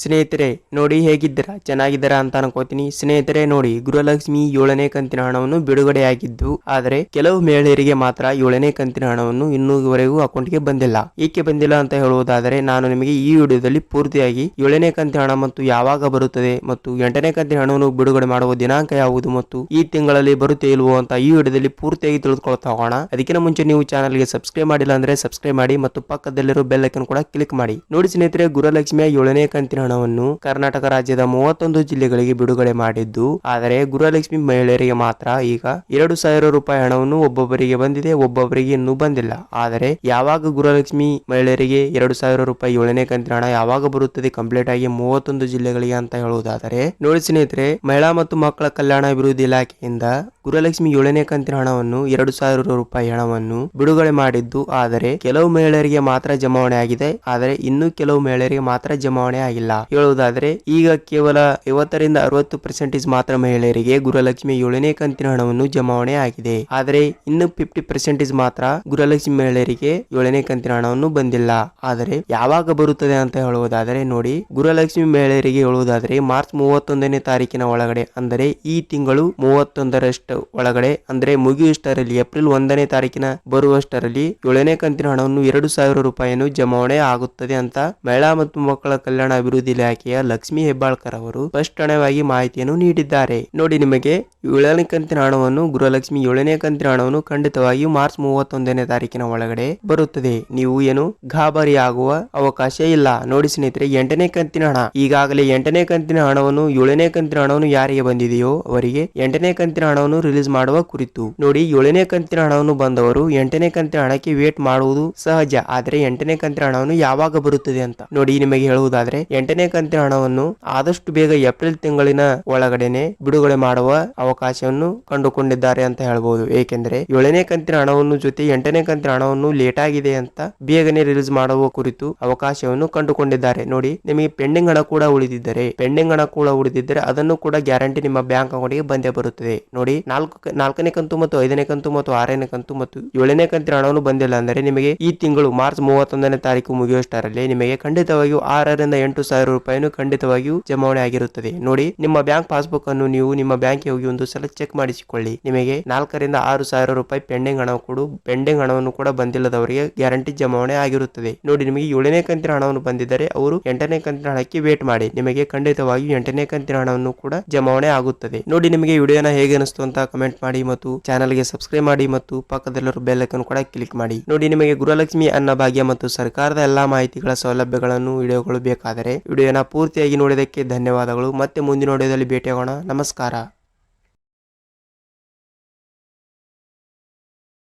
ಸ್ನೇಹಿತರೆ, ನೋಡಿ ಹೇಗಿದ್ದೀರಾ? ಚೆನ್ನಾಗಿದ್ದೀರಾ ಅಂತ ಅನ್ಕೋತೀನಿ. ಸ್ನೇಹಿತರೆ, ನೋಡಿ, ಗೃಹಲಕ್ಷ್ಮಿ ಏಳನೇ ಕಂತಿನ ಹಣವನ್ನು ಬಿಡುಗಡೆಯಾಗಿದ್ದು, ಆದರೆ ಕೆಲವು ಮಹಿಳೆಯರಿಗೆ ಮಾತ್ರ ಏಳನೇ ಕಂತಿನ ಹಣವನ್ನು ಇನ್ನೂವರೆಗೂ ಅಕೌಂಟ್ಗೆ ಬಂದಿಲ್ಲ. ಏಕೆ ಬಂದಿಲ್ಲ ಅಂತ ಹೇಳುವುದಾದರೆ, ನಾನು ನಿಮಗೆ ಈ ವಿಡಿಯೋದಲ್ಲಿ ಪೂರ್ತಿಯಾಗಿ ಏಳನೇ ಕಂತಿನ ಹಣ ಮತ್ತು ಯಾವಾಗ ಬರುತ್ತದೆ ಮತ್ತು ಎಂಟನೇ ಕಂತಿನ ಹಣವನ್ನು ಬಿಡುಗಡೆ ಮಾಡುವ ದಿನಾಂಕ ಯಾವುದು ಮತ್ತು ಈ ತಿಂಗಳಲ್ಲಿ ಬರುತ್ತೆ ಇಲ್ವೋ ಅಂತ ಈ ವಿಡಿಯೋದಲ್ಲಿ ಪೂರ್ತಿಯಾಗಿ ತಿಳಿದುಕೊಳ್ತಾ ಹೋಗೋಣ. ಅದಕ್ಕಿಂತ ಮುಂಚೆ ನೀವು ಚಾನಲ್ಗೆ ಸಬ್ಸ್ಕ್ರೈಬ್ ಮಾಡಿಲ್ಲ ಅಂದ್ರೆ ಸಬ್ಸ್ಕ್ರೈಬ್ ಮಾಡಿ ಮತ್ತು ಪಕ್ಕದಲ್ಲಿರೋ ಬೆಲ್ ಐಕನ್ ಕೂಡ ಕ್ಲಿಕ್ ಮಾಡಿ. ನೋಡಿ ಸ್ನೇಹಿತರೆ, ಗೃಹಲಕ್ಷ್ಮಿಯ ಏಳನೇ ಕಂತಿನ ಹಣವನ್ನು ಕರ್ನಾಟಕ ರಾಜ್ಯದ ಮೂವತ್ತೊಂದು ಜಿಲ್ಲೆಗಳಿಗೆ ಬಿಡುಗಡೆ ಮಾಡಿದ್ದು, ಆದರೆ ಗೃಹಲಕ್ಷ್ಮಿ ಮಹಿಳೆಯರಿಗೆ ಮಾತ್ರ ಈಗ ಎರಡು ಸಾವಿರ ರೂಪಾಯಿ ಹಣವನ್ನು ಒಬ್ಬೊಬ್ಬರಿಗೆ ಬಂದಿದೆ, ಒಬ್ಬೊಬ್ಬರಿಗೆ ಇನ್ನೂ ಬಂದಿಲ್ಲ. ಆದರೆ ಯಾವಾಗ ಗೃಹಲಕ್ಷ್ಮಿ ಮಹಿಳೆಯರಿಗೆ ಎರಡು ಸಾವಿರ ರೂಪಾಯಿ ಏಳನೇ ಕಂತಿನ ಹಣ ಯಾವಾಗ ಬರುತ್ತದೆ ಕಂಪ್ಲೀಟ್ ಆಗಿ ಮೂವತ್ತೊಂದು ಜಿಲ್ಲೆಗಳಿಗೆ ಅಂತ ಹೇಳುವುದಾದರೆ, ನೋಡಿ ಸ್ನೇಹಿತರೆ, ಮಹಿಳಾ ಮತ್ತು ಮಕ್ಕಳ ಕಲ್ಯಾಣ ಅಭಿವೃದ್ಧಿ ಇಲಾಖೆಯಿಂದ ಗೃಹಲಕ್ಷ್ಮಿ ಏಳನೇ ಕಂತಿನ ಹಣವನ್ನು ಎರಡು ಸಾವಿರ ರೂಪಾಯಿ ಹಣವನ್ನು ಬಿಡುಗಡೆ ಮಾಡಿದ್ದು, ಆದರೆ ಕೆಲವು ಮಹಿಳೆಯರಿಗೆ ಮಾತ್ರ ಜಮಾವಣೆ ಆಗಿದೆ. ಆದರೆ ಇನ್ನೂ ಕೆಲವು ಮಹಿಳೆಯರಿಗೆ ಮಾತ್ರ ಜಮಾವಣೆ ಆಗಿಲ್ಲ. ಹೇಳುವುದಾದರೆ, ಈಗ ಕೇವಲ ಐವತ್ತರಿಂದ ಅರವತ್ತು ಪರ್ಸೆಂಟೇಜ್ ಮಾತ್ರ ಮಹಿಳೆಯರಿಗೆ ಗೃಹಲಕ್ಷ್ಮಿ ಏಳನೇ ಕಂತಿನ ಹಣವನ್ನು ಜಮಾವಣೆ ಆಗಿದೆ. ಆದರೆ, ಇನ್ನು ಫಿಫ್ಟಿ ಪರ್ಸೆಂಟೇಜ್ ಮಾತ್ರ ಗೃಹಲಕ್ಷ್ಮಿ ಮಹಿಳೆಯರಿಗೆ ಏಳನೇ ಕಂತಿನ ಹಣವನ್ನು ಬಂದಿಲ್ಲ. ಆದರೆ, ಯಾವಾಗ ಬರುತ್ತದೆ ಅಂತ ಹೇಳುವುದಾದರೆ, ನೋಡಿ, ಗೃಹಲಕ್ಷ್ಮಿ ಮಹಿಳೆಯರಿಗೆ ಹೇಳುವುದಾದರೆ, ಮಾರ್ಚ್ ಮೂವತ್ತೊಂದನೇ ತಾರೀಕಿನ ಒಳಗಡೆ, ಅಂದರೆ ಈ ತಿಂಗಳು ಮೂವತ್ತೊಂದರಷ್ಟು ಒಳಗಡೆ, ಅಂದ್ರೆ ಮುಗಿಯುವಷ್ಟರಲ್ಲಿ, ಏಪ್ರಿಲ್ ಒಂದನೇ ತಾರೀಕಿನ ಬರುವಷ್ಟರಲ್ಲಿ ಏಳನೇ ಕಂತಿನ ಹಣವನ್ನು ಎರಡು ಸಾವಿರ ರೂಪಾಯಿಯನ್ನು ಜಮಾವಣೆ ಆಗುತ್ತದೆ ಅಂತ ಮಹಿಳಾ ಮತ್ತು ಮಕ್ಕಳ ಕಲ್ಯಾಣ ಅಭಿವೃದ್ಧಿ ಇಲಾಖೆಯ ಲಕ್ಷ್ಮಿ ಹೆಬ್ಬಾಳ್ಕರ್ ಅವರು ಸ್ಪಷ್ಟವಾಗಿ ಮಾಹಿತಿಯನ್ನು ನೀಡಿದ್ದಾರೆ. ನೋಡಿ ನಿಮಗೆ ಏಳನೇ ಕಂತಿನ ಹಣವನ್ನು ಗೃಹಲಕ್ಷ್ಮಿ ಏಳನೇ ಕಂತಿನ ಹಣವನ್ನು ಖಂಡಿತವಾಗಿಯೂ ಮಾರ್ಚ್ ಮೂವತ್ತೊಂದನೇ ತಾರೀಕಿನ ಒಳಗಡೆ ಬರುತ್ತದೆ. ನೀವು ಏನು ಗಾಬರಿ ಆಗುವ ಅವಕಾಶ ಇಲ್ಲ. ನೋಡಿ ಸ್ನೇಹಿತರೆ, ಎಂಟನೇ ಕಂತಿನ ಹಣ. ಈಗಾಗಲೇ ಎಂಟನೇ ಕಂತಿನ ಹಣವನ್ನು, ಏಳನೇ ಕಂತಿನ ಹಣವನ್ನು ಯಾರಿಗೆ ಬಂದಿದೆಯೋ ಅವರಿಗೆ ಎಂಟನೇ ಕಂತಿನ ಹಣವನ್ನು ರಿಲೀಸ್ ಮಾಡುವ ಕುರಿತು. ನೋಡಿ, ಏಳನೇ ಕಂತಿನ ಹಣವನ್ನು ಬಂದವರು ಎಂಟನೇ ಕಂತಿನ ಹಣಕ್ಕೆ ವೇಟ್ ಮಾಡುವುದು ಸಹಜ. ಆದರೆ ಎಂಟನೇ ಕಂತಿನ ಹಣವನ್ನು ಯಾವಾಗ ಬರುತ್ತದೆ ಅಂತ. ನೋಡಿ, ನಿಮಗೆ ಹೇಳುವುದಾದ್ರೆ, ಎಂಟನೇ ಕಂತಿನ ಹಣವನ್ನು ಆದಷ್ಟು ಬೇಗ ಏಪ್ರಿಲ್ ತಿಂಗಳಿನ ಒಳಗಡೆನೆ ಬಿಡುಗಡೆ ಮಾಡುವ ಅವಕಾಶವನ್ನು ಕಂಡುಕೊಂಡಿದ್ದಾರೆ ಅಂತ ಹೇಳಬಹುದು ಏಕೆಂದರೆ ಏಳನೇ ಕಂತಿನ ಹಣವನ್ನು ಜೊತೆ ಎಂಟನೇ ಕಂತಿನ ಹಣವನ್ನು ಲೇಟ್ ಆಗಿದೆ ಅಂತ ಬೇಗನೆ ರಿಲೀಸ್ ಮಾಡುವ ಕುರಿತು ಅವಕಾಶವನ್ನು ಕಂಡುಕೊಂಡಿದ್ದಾರೆ. ನೋಡಿ, ನಿಮಗೆ ಪೆಂಡಿಂಗ್ ಹಣ ಕೂಡ ಉಳಿದಿದ್ದರೆ ಪೆಂಡಿಂಗ್ ಹಣ ಕೂಡ ಉಳಿದಿದ್ದರೆ ಅದನ್ನು ಕೂಡ ಗ್ಯಾರಂಟಿ ನಿಮ್ಮ ಬ್ಯಾಂಕ್ ಅಕೌಂಟ್ಗೆ ಬಂದೇ ಬರುತ್ತದೆ. ನೋಡಿ, ನಾಲ್ಕು ನಾಲ್ಕನೇ ಕಂತು ಮತ್ತು ಐದನೇ ಕಂತು ಮತ್ತು ಆರನೇ ಕಂತು ಮತ್ತು ಏಳನೇ ಕಂತಿನ ಹಣವನ್ನು ಬಂದಿಲ್ಲ ಅಂದರೆ ನಿಮಗೆ ಈ ತಿಂಗಳು ಮಾರ್ಚ್ ಮೂವತ್ತೊಂದನೇ ತಾರೀಕು ಮುಗಿಯುವಷ್ಟರಲ್ಲಿ ನಿಮಗೆ ಖಂಡಿತವಾಗಿಯೂ ಆರರಿಂದ ಎಂಟು ಸಾವಿರ ರೂಪಾಯಿಯನ್ನು ಖಂಡಿತವಾಗಿಯೂ ಜಮಾವಣೆ ಆಗಿರುತ್ತದೆ. ನೋಡಿ, ನಿಮ್ಮ ಬ್ಯಾಂಕ್ ಪಾಸ್ಬುಕ್ ಅನ್ನು ನೀವು ನಿಮ್ಮ ಬ್ಯಾಂಕ್ ಹೋಗಿ ಒಂದು ಸಲ ಚೆಕ್ ಮಾಡಿಸಿಕೊಳ್ಳಿ. ನಿಮಗೆ ನಾಲ್ಕರಿಂದ ಆರು ಸಾವಿರ ರೂಪಾಯಿ ಪೆಂಡಿಂಗ್ ಹಣ ಕೊಡು. ಪೆಂಡಿಂಗ್ ಹಣವನ್ನು ಕೂಡ ಬಂದಿಲ್ಲದವರಿಗೆ ಗ್ಯಾರಂಟಿ ಜಮಾವಣೆ ಆಗಿರುತ್ತದೆ. ನೋಡಿ, ನಿಮಗೆ ಏಳನೇ ಕಂತಿನ ಹಣವನ್ನು ಬಂದಿದ್ದರೆ ಅವರು ಎಂಟನೇ ಕಂತಿನ ಹಣಕ್ಕೆ ವೇಟ್ ಮಾಡಿ. ನಿಮಗೆ ಖಂಡಿತವಾಗಿ ಎಂಟನೇ ಕಂತಿನ ಹಣವನ್ನು ಕೂಡ ಜಮಾವಣೆ ಆಗುತ್ತದೆ. ನೋಡಿ, ನಿಮಗೆ ವಿಡಿಯೋನ ಹೇಗೆ ಅನಿಸ್ತು ಅಂತ ಕಮೆಂಟ್ ಮಾಡಿ ಮತ್ತು ಚಾನಲ್ಗೆ ಸಬ್ಸ್ಕ್ರೈಬ್ ಮಾಡಿ ಮತ್ತು ಪಕ್ಕದಲ್ಲಿರೋ ಬೆಲ್ ಐಕನ್ ಕೂಡ ಕ್ಲಿಕ್ ಮಾಡಿ. ನೋಡಿ, ನಿಮಗೆ ಗೃಹಲಕ್ಷ್ಮಿ ಅನ್ನಭಾಗ್ಯ ಮತ್ತು ಸರ್ಕಾರದ ಎಲ್ಲಾ ಮಾಹಿತಿಗಳ ಸೌಲಭ್ಯಗಳನ್ನು, ವಿಡಿಯೋಗಳು ಬೇಕಾದರೆ ವಿಡಿಯೋನ ಪೂರ್ತಿಯಾಗಿ ನೋಡಿದಕ್ಕೆ ಧನ್ಯವಾದಗಳು. ಮತ್ತೆ ಮುಂದಿನ ವಿಡಿಯೋದಲ್ಲಿ ಭೇಟಿಯಾಗೋಣ. ನಮಸ್ಕಾರ.